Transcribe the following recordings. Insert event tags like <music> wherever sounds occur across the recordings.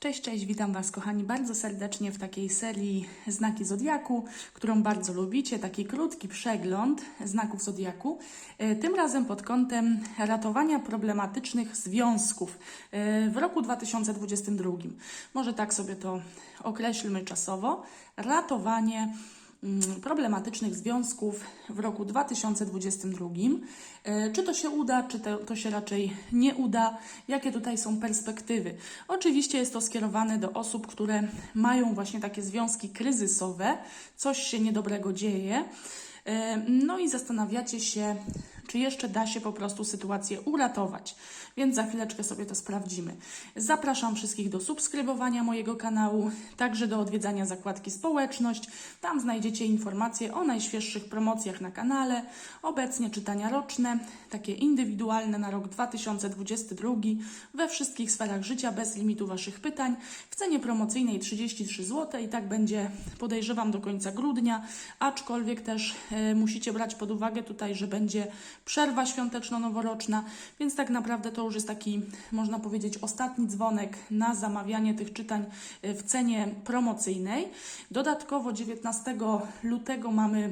Cześć, cześć, witam Was kochani bardzo serdecznie w takiej serii Znaki Zodiaku, którą bardzo lubicie, taki krótki przegląd znaków Zodiaku, e, tym razem pod kątem ratowania problematycznych związków e, w roku 2022. Może tak sobie to określmy czasowo. Ratowanie problematycznych związków w roku 2022. E, Czy to się uda, czy to, to się raczej nie uda? Jakie tutaj są perspektywy? Oczywiście jest to skierowane do osób, które mają właśnie takie związki kryzysowe, coś się niedobrego dzieje. E, No i zastanawiacie się, czy jeszcze da się po prostu sytuację uratować. Więc za chwileczkę sobie to sprawdzimy. Zapraszam wszystkich do subskrybowania mojego kanału, także do odwiedzania zakładki społeczność. Tam znajdziecie informacje o najświeższych promocjach na kanale, obecnie czytania roczne, takie indywidualne na rok 2022 we wszystkich sferach życia bez limitu Waszych pytań w cenie promocyjnej 33 zł i tak będzie podejrzewam do końca grudnia, aczkolwiek też e, musicie brać pod uwagę tutaj, że będzie przerwa świąteczno-noworoczna, więc tak naprawdę to już jest taki, można powiedzieć, ostatni dzwonek na zamawianie tych czytań e, w cenie promocyjnej. Dodatkowo 19 lutego mamy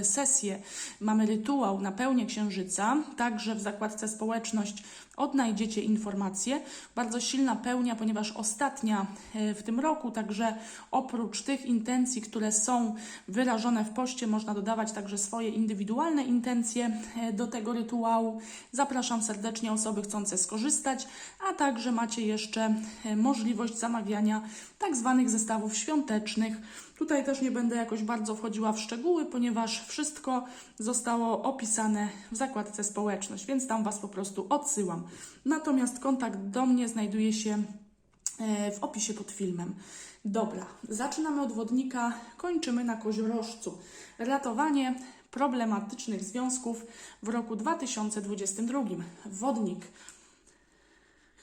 e, sesję, mamy rytuał na pełnię księżyca, także w zakładce społeczność odnajdziecie informacje. Bardzo silna pełnia, ponieważ ostatnia e, w tym roku, także oprócz tych intencji, które są wyrażone w poście, można dodawać także swoje indywidualne intencje do tego rytuału. Zapraszam serdecznie osoby chcące skorzystać, a także macie jeszcze e, możliwość zamawiania tak zwanych zestawów świątecznych. Tutaj też nie będę jakoś bardzo wchodziła w szczegóły, ponieważ wszystko zostało opisane w zakładce społeczność, więc tam Was po prostu odsyłam. Natomiast kontakt do mnie znajduje się e, w opisie pod filmem. Dobra, zaczynamy od wodnika, kończymy na koziorożcu. Ratowanie problematycznych związków w roku 2022. Wodnik.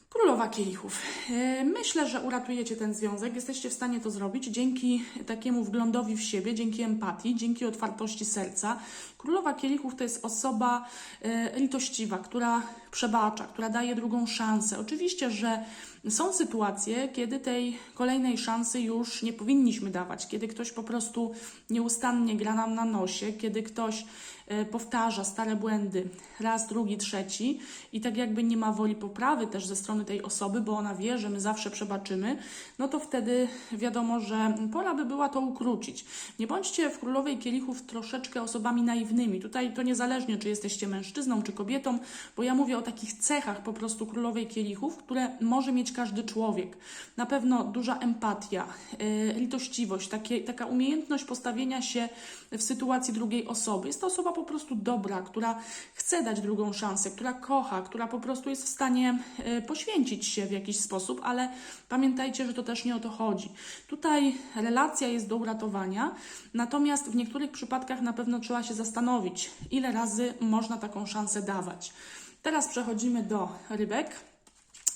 Królowa Kielichów. E, Myślę, że uratujecie ten związek. Jesteście w stanie to zrobić dzięki takiemu wglądowi w siebie, dzięki empatii, dzięki otwartości serca. Królowa Kielichów to jest osoba e, litościwa, która przebacza, która daje drugą szansę. Oczywiście, że są sytuacje, kiedy tej kolejnej szansy już nie powinniśmy dawać, kiedy ktoś po prostu nieustannie gra nam na nosie, kiedy ktoś e, powtarza stare błędy raz, drugi, trzeci i tak jakby nie ma woli poprawy też ze strony tej osoby, bo ona wie, że my zawsze przebaczymy, no to wtedy wiadomo, że pora by była to ukrócić. Nie bądźcie w Królowej Kielichów troszeczkę osobami naiwnymi. Tutaj to niezależnie, czy jesteście mężczyzną, czy kobietą, bo ja mówię o takich cechach po prostu Królowej Kielichów, które może mieć każdy człowiek. Na pewno duża empatia, yy, litościwość, takie, taka umiejętność postawienia się w sytuacji drugiej osoby. Jest to osoba po prostu dobra, która chce dać drugą szansę, która kocha, która po prostu jest w stanie yy, poświęcić się w jakiś sposób, ale pamiętajcie, że to też nie o to chodzi. Tutaj relacja jest do uratowania, natomiast w niektórych przypadkach na pewno trzeba się zastanowić, ile razy można taką szansę dawać. Teraz przechodzimy do rybek.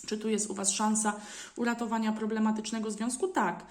Czy tu jest u Was szansa uratowania problematycznego związku? Tak.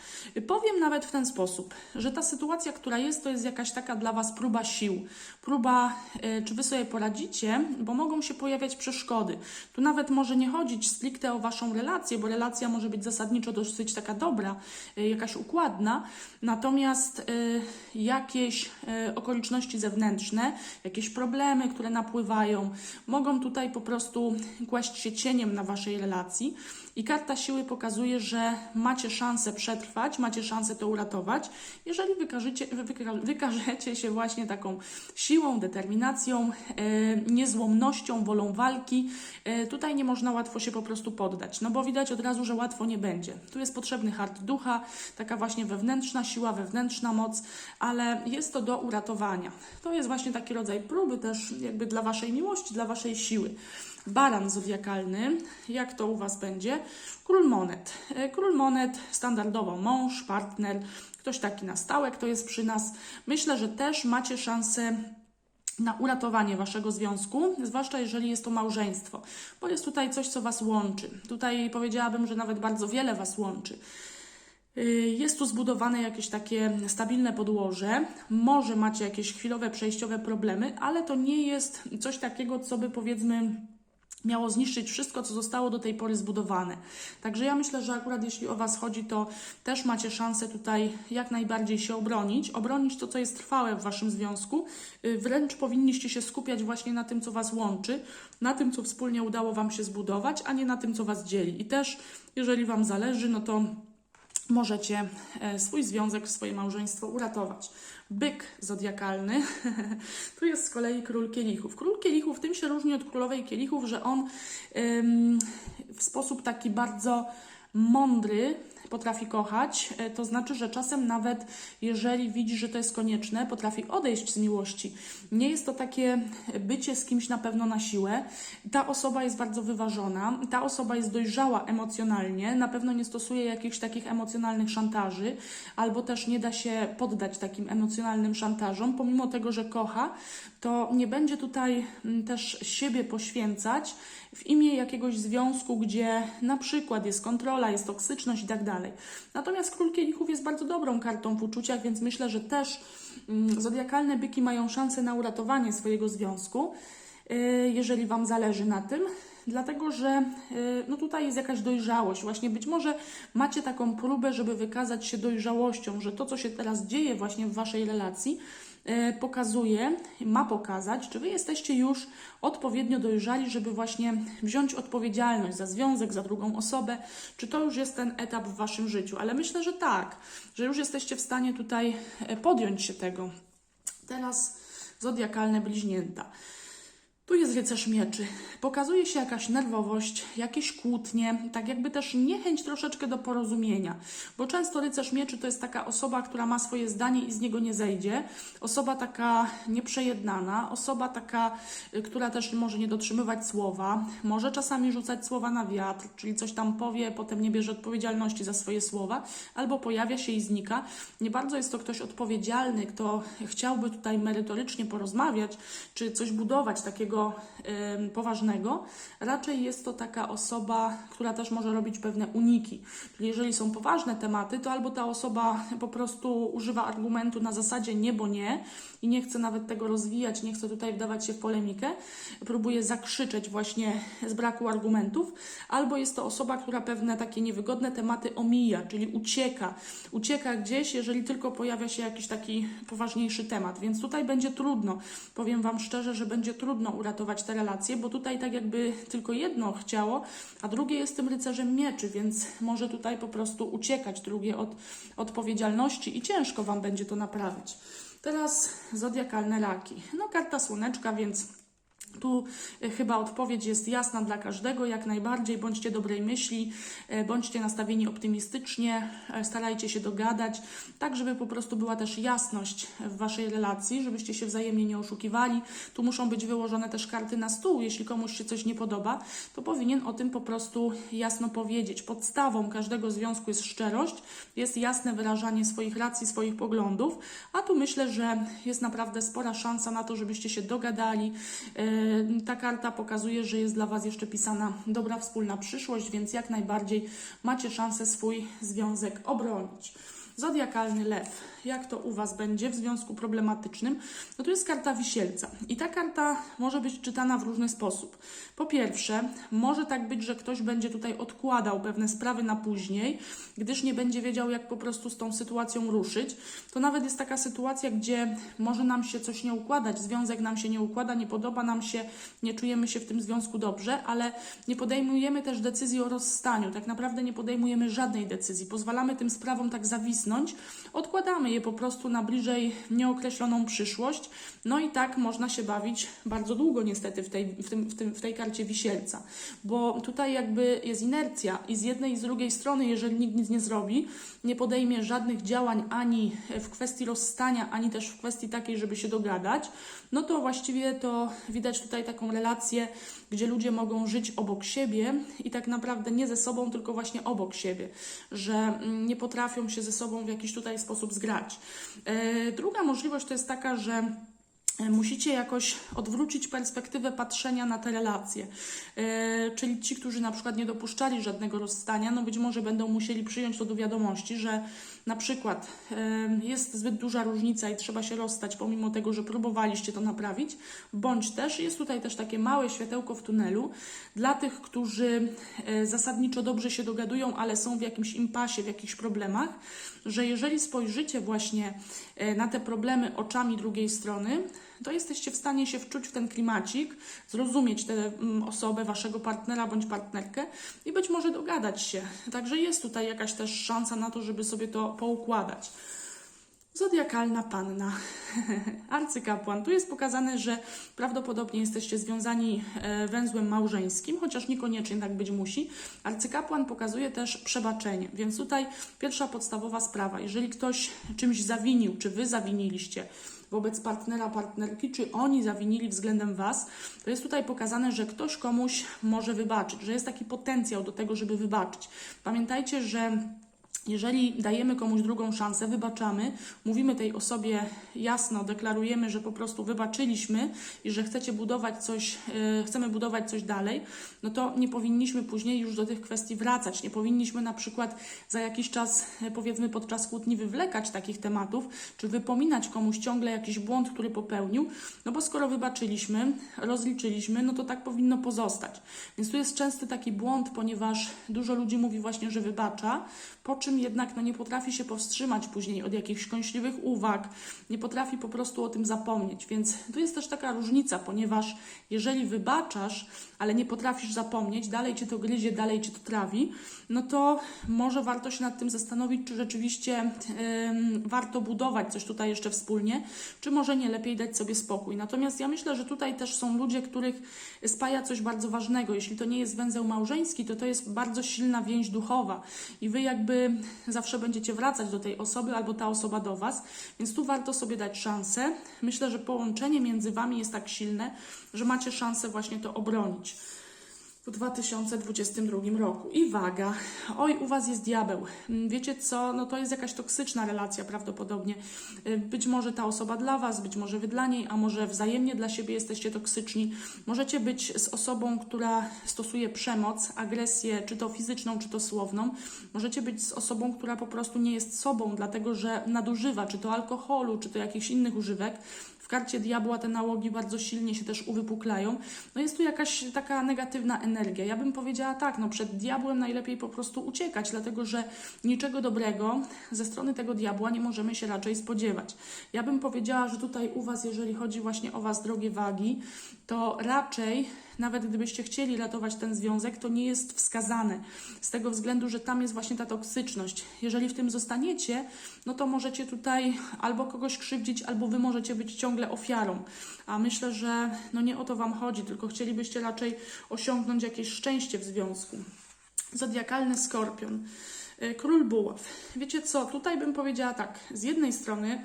Powiem nawet w ten sposób, że ta sytuacja, która jest, to jest jakaś taka dla Was próba sił. Próba, y, czy Wy sobie poradzicie, bo mogą się pojawiać przeszkody. Tu nawet może nie chodzić stricte o Waszą relację, bo relacja może być zasadniczo dosyć taka dobra, y, jakaś układna. Natomiast y, jakieś okoliczności zewnętrzne, jakieś problemy, które napływają, mogą tutaj po prostu kłaść się cieniem na Waszej relacji relacji. I karta siły pokazuje, że macie szansę przetrwać, macie szansę to uratować, jeżeli wykażecie, wyka, wykażecie się właśnie taką siłą, determinacją, e, niezłomnością, wolą walki. E, tutaj nie można łatwo się po prostu poddać, no bo widać od razu, że łatwo nie będzie. Tu jest potrzebny hart ducha, taka właśnie wewnętrzna siła, wewnętrzna moc, ale jest to do uratowania. To jest właśnie taki rodzaj próby też jakby dla Waszej miłości, dla Waszej siły. Baran zodiakalny, jak to u Was będzie? Król monet. E, Król monet standardowo mąż, partner, ktoś taki na stałe, kto jest przy nas. Myślę, że też macie szansę na uratowanie waszego związku, zwłaszcza jeżeli jest to małżeństwo, bo jest tutaj coś, co was łączy. Tutaj powiedziałabym, że nawet bardzo wiele was łączy. Y, Jest tu zbudowane jakieś takie stabilne podłoże. Może macie jakieś chwilowe, przejściowe problemy, ale to nie jest coś takiego, co by powiedzmy miało zniszczyć wszystko, co zostało do tej pory zbudowane. Także ja myślę, że akurat jeśli o Was chodzi, to też macie szansę tutaj jak najbardziej się obronić, obronić to, co jest trwałe w Waszym związku. Y, Wręcz powinniście się skupiać właśnie na tym, co Was łączy, na tym, co wspólnie udało Wam się zbudować, a nie na tym, co Was dzieli. I też, jeżeli Wam zależy, no to możecie e, swój związek, swoje małżeństwo uratować. Byk zodiakalny, <laughs> tu jest z kolei król kielichów. Król kielichów tym się różni od królowej kielichów, że on ym, w sposób taki bardzo mądry potrafi kochać, e, to znaczy, że czasem nawet jeżeli widzi, że to jest konieczne, potrafi odejść z miłości. Nie jest to takie bycie z kimś na pewno na siłę. Ta osoba jest bardzo wyważona, ta osoba jest dojrzała emocjonalnie, na pewno nie stosuje jakichś takich emocjonalnych szantaży, albo też nie da się poddać takim emocjonalnym szantażom, pomimo tego, że kocha, to nie będzie tutaj mm, też siebie poświęcać w imię jakiegoś związku, gdzie na przykład jest kontrola, jest toksyczność i tak dalej. Natomiast król kielichów jest bardzo dobrą kartą w uczuciach, więc myślę, że też mm, zodiakalne byki mają szansę na uratowanie swojego związku, yy, jeżeli Wam zależy na tym. Dlatego, że yy, no tutaj jest jakaś dojrzałość. Właśnie być może macie taką próbę, żeby wykazać się dojrzałością, że to, co się teraz dzieje właśnie w Waszej relacji, e, pokazuje, ma pokazać, czy wy jesteście już odpowiednio dojrzali, żeby właśnie wziąć odpowiedzialność za związek, za drugą osobę, czy to już jest ten etap w waszym życiu. Ale myślę, że tak, że już jesteście w stanie tutaj e, podjąć się tego. Teraz zodiakalne bliźnięta. Tu jest rycerz mieczy. Pokazuje się jakaś nerwowość, jakieś kłótnie, tak jakby też niechęć troszeczkę do porozumienia. Bo często rycerz mieczy to jest taka osoba, która ma swoje zdanie i z niego nie zejdzie. Osoba taka nieprzejednana, osoba taka, y, która też może nie dotrzymywać słowa, może czasami rzucać słowa na wiatr, czyli coś tam powie, potem nie bierze odpowiedzialności za swoje słowa, albo pojawia się i znika. Nie bardzo jest to ktoś odpowiedzialny, kto chciałby tutaj merytorycznie porozmawiać, czy coś budować takiego em, poważnego. Raczej jest to taka osoba, która też może robić pewne uniki. Czyli jeżeli są poważne tematy, to albo ta osoba po prostu używa argumentu na zasadzie nie, bo nie i nie chce nawet tego rozwijać, nie chce tutaj wdawać się w polemikę, próbuje zakrzyczeć właśnie z braku argumentów, albo jest to osoba, która pewne takie niewygodne tematy omija, czyli ucieka. Ucieka gdzieś, jeżeli tylko pojawia się jakiś taki poważniejszy temat. Więc tutaj będzie trudno. Powiem Wam szczerze, że będzie trudno uratować te relacje, bo tutaj tak jakby tylko jedno chciało, a drugie jest tym rycerzem mieczy, więc może tutaj po prostu uciekać drugie od odpowiedzialności i ciężko Wam będzie to naprawić. Teraz zodiakalne raki. No karta słoneczka, więc tu e, chyba odpowiedź jest jasna dla każdego, jak najbardziej. Bądźcie dobrej myśli, e, bądźcie nastawieni optymistycznie, e, starajcie się dogadać, tak żeby po prostu była też jasność w waszej relacji, żebyście się wzajemnie nie oszukiwali. Tu muszą być wyłożone też karty na stół. Jeśli komuś się coś nie podoba, to powinien o tym po prostu jasno powiedzieć. Podstawą każdego związku jest szczerość, jest jasne wyrażanie swoich racji, swoich poglądów, a tu myślę, że jest naprawdę spora szansa na to, żebyście się dogadali. Yy, ta karta pokazuje, że jest dla Was jeszcze pisana dobra wspólna przyszłość, więc jak najbardziej macie szansę swój związek obronić. Zodiakalny lew. Jak to u Was będzie w związku problematycznym? No tu jest karta wisielca. I ta karta może być czytana w różny sposób. Po pierwsze, może tak być, że ktoś będzie tutaj odkładał pewne sprawy na później, gdyż nie będzie wiedział, jak po prostu z tą sytuacją ruszyć. To nawet jest taka sytuacja, gdzie może nam się coś nie układać, związek nam się nie układa, nie podoba nam się, nie czujemy się w tym związku dobrze, ale nie podejmujemy też decyzji o rozstaniu. Tak naprawdę nie podejmujemy żadnej decyzji. Pozwalamy tym sprawom tak zawisnąć, odkładamy je po prostu na bliżej nieokreśloną przyszłość. No i tak można się bawić bardzo długo niestety w tej, w tym, w tym, w tej karcie wisielca, bo tutaj jakby jest inercja i z jednej i z drugiej strony, jeżeli nikt nic nie zrobi, nie podejmie żadnych działań ani w kwestii rozstania, ani też w kwestii takiej, żeby się dogadać, no to właściwie to widać tutaj taką relację, gdzie ludzie mogą żyć obok siebie i tak naprawdę nie ze sobą, tylko właśnie obok siebie, że mm, nie potrafią się ze sobą w jakiś tutaj sposób zgrać. E, Druga możliwość to jest taka, że e, musicie jakoś odwrócić perspektywę patrzenia na te relacje. E, czyli ci, którzy na przykład nie dopuszczali żadnego rozstania, no być może będą musieli przyjąć to do wiadomości, że na przykład jest zbyt duża różnica i trzeba się rozstać, pomimo tego, że próbowaliście to naprawić, bądź też jest tutaj też takie małe światełko w tunelu dla tych, którzy e, zasadniczo dobrze się dogadują, ale są w jakimś impasie, w jakichś problemach, że jeżeli spojrzycie właśnie e, na te problemy oczami drugiej strony, to jesteście w stanie się wczuć w ten klimacik, zrozumieć tę mm, osobę, waszego partnera bądź partnerkę i być może dogadać się. Także jest tutaj jakaś też szansa na to, żeby sobie to poukładać. Zodiakalna panna, <laughs> arcykapłan. Tu jest pokazane, że prawdopodobnie jesteście związani e, węzłem małżeńskim, chociaż niekoniecznie tak być musi. Arcykapłan pokazuje też przebaczenie, więc tutaj pierwsza podstawowa sprawa. Jeżeli ktoś czymś zawinił, czy wy zawiniliście, wobec partnera, partnerki, czy oni zawinili względem Was, to jest tutaj pokazane, że ktoś komuś może wybaczyć, że jest taki potencjał do tego, żeby wybaczyć. Pamiętajcie, że jeżeli dajemy komuś drugą szansę, wybaczamy, mówimy tej osobie jasno, deklarujemy, że po prostu wybaczyliśmy i że chcecie budować coś, yy, chcemy budować coś dalej, no to nie powinniśmy później już do tych kwestii wracać. Nie powinniśmy na przykład za jakiś czas, yy, powiedzmy podczas kłótni, wywlekać takich tematów, czy wypominać komuś ciągle jakiś błąd, który popełnił, no bo skoro wybaczyliśmy, rozliczyliśmy, no to tak powinno pozostać. Więc tu jest częsty taki błąd, ponieważ dużo ludzi mówi właśnie, że wybacza, po czym jednak no, nie potrafi się powstrzymać później od jakichś kąśliwych uwag, nie potrafi po prostu o tym zapomnieć. Więc tu jest też taka różnica, ponieważ jeżeli wybaczasz, ale nie potrafisz zapomnieć, dalej cię to gryzie, dalej cię to trawi, no to może warto się nad tym zastanowić, czy rzeczywiście yy, warto budować coś tutaj jeszcze wspólnie, czy może nie lepiej dać sobie spokój. Natomiast ja myślę, że tutaj też są ludzie, których spaja coś bardzo ważnego. Jeśli to nie jest węzeł małżeński, to to jest bardzo silna więź duchowa i wy jakby zawsze będziecie wracać do tej osoby albo ta osoba do was, więc tu warto sobie dać szansę. Myślę, że połączenie między wami jest tak silne, że macie szansę właśnie to obronić w 2022 roku. I waga. Oj, u Was jest diabeł. Mm, Wiecie co? No to jest jakaś toksyczna relacja prawdopodobnie. Y, Być może ta osoba dla Was, być może Wy dla niej, a może wzajemnie dla siebie jesteście toksyczni. Możecie być z osobą, która stosuje przemoc, agresję, czy to fizyczną, czy to słowną. Możecie być z osobą, która po prostu nie jest sobą, dlatego że nadużywa, czy to alkoholu, czy to jakichś innych używek. Karcie diabła te nałogi bardzo silnie się też uwypuklają. No jest tu jakaś taka negatywna energia. Ja bym powiedziała tak, no przed diabłem najlepiej po prostu uciekać, dlatego że niczego dobrego ze strony tego diabła nie możemy się raczej spodziewać. Ja bym powiedziała, że tutaj u Was, jeżeli chodzi właśnie o Was, drogie wagi, to raczej nawet gdybyście chcieli ratować ten związek, to nie jest wskazane. Z tego względu, że tam jest właśnie ta toksyczność. Jeżeli w tym zostaniecie, no to możecie tutaj albo kogoś krzywdzić, albo wy możecie być ciągle ofiarą. A myślę, że no nie o to Wam chodzi, tylko chcielibyście raczej osiągnąć jakieś szczęście w związku. Zodiakalny skorpion. Y, Król buław. Wiecie co, tutaj bym powiedziała tak. Z jednej strony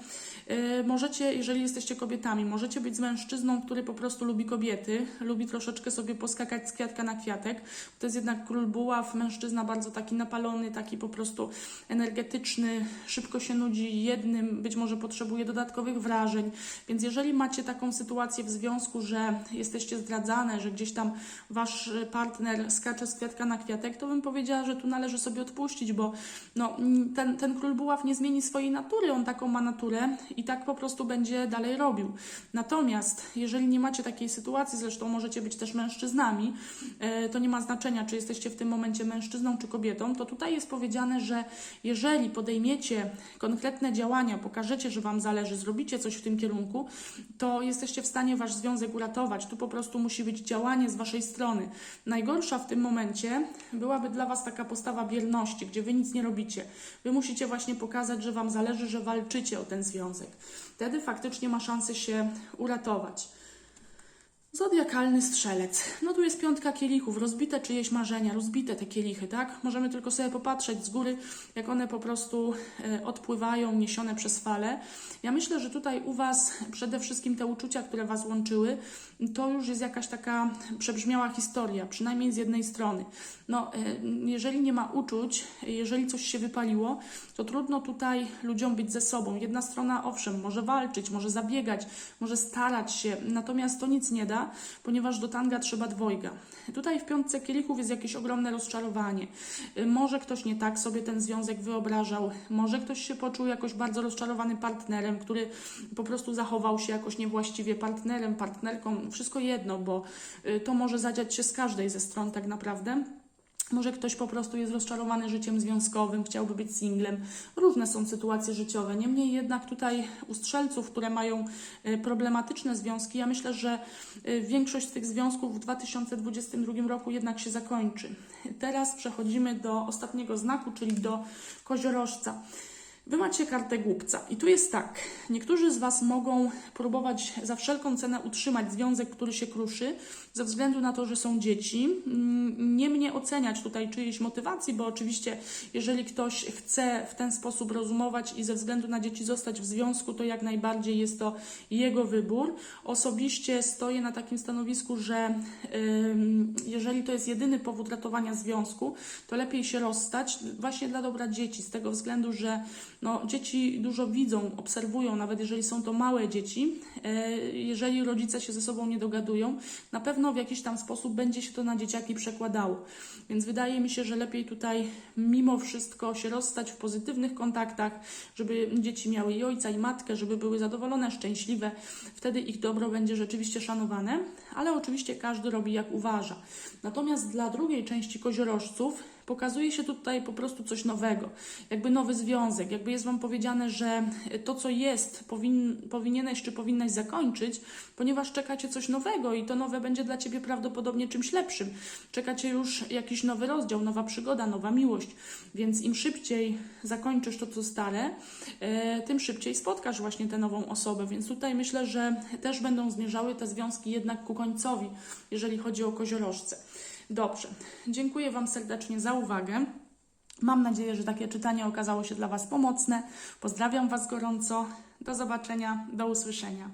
możecie, jeżeli jesteście kobietami, możecie być z mężczyzną, który po prostu lubi kobiety, lubi troszeczkę sobie poskakać z kwiatka na kwiatek. To jest jednak król buław, mężczyzna bardzo taki napalony, taki po prostu energetyczny, szybko się nudzi jednym, być może potrzebuje dodatkowych wrażeń. Więc jeżeli macie taką sytuację w związku, że jesteście zdradzane, że gdzieś tam wasz partner skacze z kwiatka na kwiatek, to bym powiedziała, że tu należy sobie odpuścić, bo no, ten, ten król buław nie zmieni swojej natury, on taką ma naturę i tak po prostu będzie dalej robił. Natomiast jeżeli nie macie takiej sytuacji, zresztą możecie być też mężczyznami, e, to nie ma znaczenia, czy jesteście w tym momencie mężczyzną czy kobietą, to tutaj jest powiedziane, że jeżeli podejmiecie konkretne działania, pokażecie, że Wam zależy, zrobicie coś w tym kierunku, to jesteście w stanie Wasz związek uratować. Tu po prostu musi być działanie z Waszej strony. Najgorsza w tym momencie byłaby dla Was taka postawa bierności, gdzie Wy nic nie robicie. Wy musicie właśnie pokazać, że Wam zależy, że walczycie o ten związek. Wtedy faktycznie ma szansę się uratować. Zodiakalny strzelec. No tu jest piątka kielichów, rozbite czyjeś marzenia, rozbite te kielichy, tak? Możemy tylko sobie popatrzeć z góry, jak one po prostu e, odpływają, niesione przez fale. Ja myślę, że tutaj u Was przede wszystkim te uczucia, które Was łączyły, to już jest jakaś taka przebrzmiała historia, przynajmniej z jednej strony. No, e, jeżeli nie ma uczuć, jeżeli coś się wypaliło, to trudno tutaj ludziom być ze sobą. Jedna strona, owszem, może walczyć, może zabiegać, może starać się, natomiast to nic nie da, ponieważ do tanga trzeba dwojga. Tutaj w piątce kielichów jest jakieś ogromne rozczarowanie. Y, Może ktoś nie tak sobie ten związek wyobrażał, może ktoś się poczuł jakoś bardzo rozczarowany partnerem, który po prostu zachował się jakoś niewłaściwie partnerem, partnerką, wszystko jedno, bo y, to może zadziać się z każdej ze stron tak naprawdę. Może ktoś po prostu jest rozczarowany życiem związkowym, chciałby być singlem. Różne są sytuacje życiowe. Niemniej jednak tutaj u strzelców, które mają e, problematyczne związki, ja myślę, że e, większość z tych związków w 2022 roku jednak się zakończy. Teraz przechodzimy do ostatniego znaku, czyli do koziorożca. Wy macie kartę głupca i tu jest tak. Niektórzy z Was mogą próbować za wszelką cenę utrzymać związek, który się kruszy, ze względu na to, że są dzieci. Mm, Nie mnie oceniać tutaj czyjejś motywacji, bo oczywiście, jeżeli ktoś chce w ten sposób rozumować i ze względu na dzieci zostać w związku, to jak najbardziej jest to jego wybór. Osobiście stoję na takim stanowisku, że jeżeli to jest jedyny powód ratowania związku, to lepiej się rozstać właśnie dla dobra dzieci, z tego względu, że no, dzieci dużo widzą, obserwują, nawet jeżeli są to małe dzieci. E, jeżeli rodzice się ze sobą nie dogadują, na pewno w jakiś tam sposób będzie się to na dzieciaki przekładało. Więc wydaje mi się, że lepiej tutaj mimo wszystko się rozstać w pozytywnych kontaktach, żeby dzieci miały i ojca, i matkę, żeby były zadowolone, szczęśliwe. Wtedy ich dobro będzie rzeczywiście szanowane, ale oczywiście każdy robi jak uważa. Natomiast dla drugiej części koziorożców pokazuje się tutaj po prostu coś nowego, jakby nowy związek, jakby jest Wam powiedziane, że to, co jest, powin, powinieneś czy powinnaś zakończyć, ponieważ czeka Cię coś nowego i to nowe będzie dla Ciebie prawdopodobnie czymś lepszym. Czeka Cię już jakiś nowy rozdział, nowa przygoda, nowa miłość, więc im szybciej zakończysz to, co stare, e, tym szybciej spotkasz właśnie tę nową osobę, więc tutaj myślę, że też będą zmierzały te związki jednak ku końcowi, jeżeli chodzi o koziorożce. Dobrze, dziękuję Wam serdecznie za uwagę. Mam nadzieję, że takie czytanie okazało się dla Was pomocne. Pozdrawiam Was gorąco. Do zobaczenia, do usłyszenia.